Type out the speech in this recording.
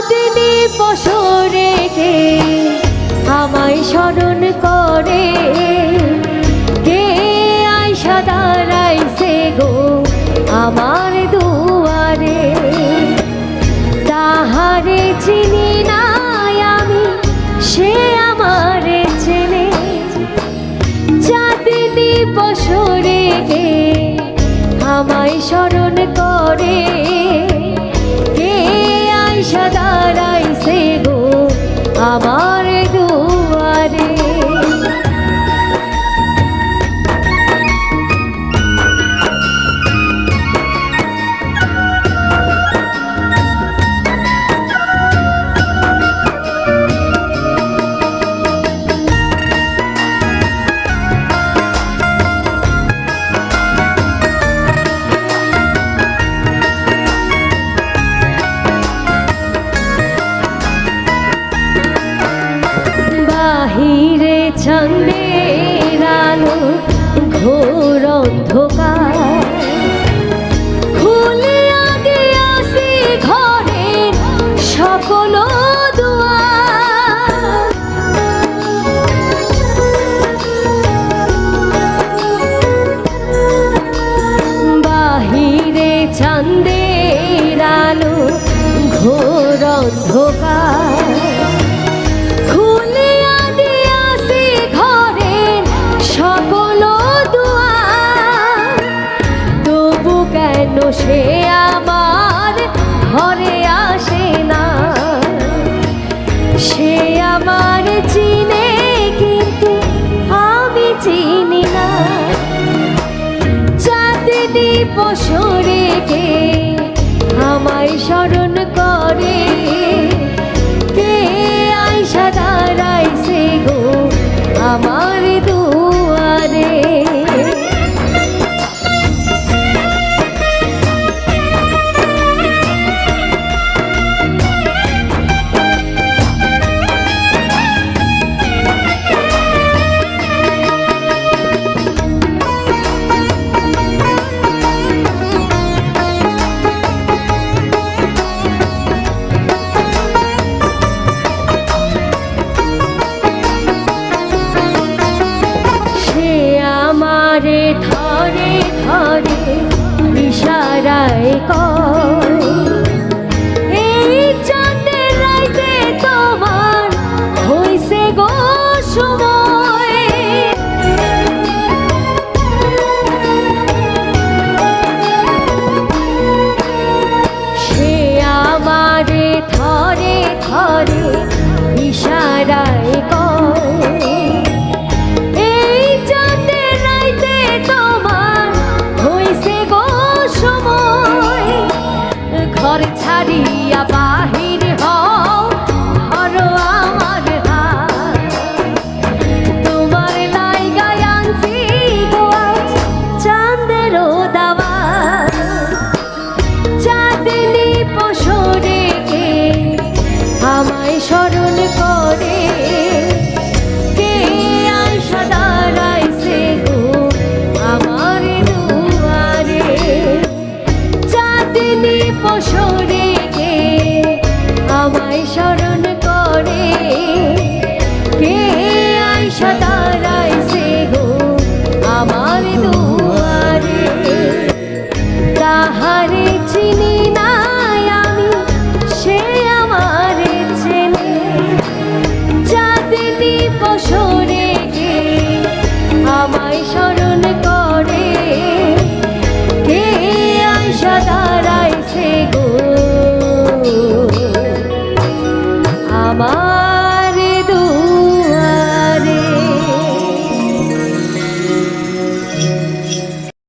চাঁদনি পশরে কে আমায় স্মরণ করে। কে আয়সা দাঁড়াইছে গো আমার দুয়ারে। তাহারে চিনি নাই আমি, সে আমারে চেনে। চাঁদনি বসরে গে আমায় স্মরণ ঘোর অন্ধকার। খুলিয়া দিয়াছি ঘরের সকল বাহিরে চান্দের আলো ঘোর অন্ধকার। কেন সে আমার ঘরে আসে না। সে আমার চিনে কিন্তু আমি চিনি না। চাঁদনি পশরে কে আমায় স্মরণ করে আমারে ধরে ধরে ইশারায় কয় চাঁদনি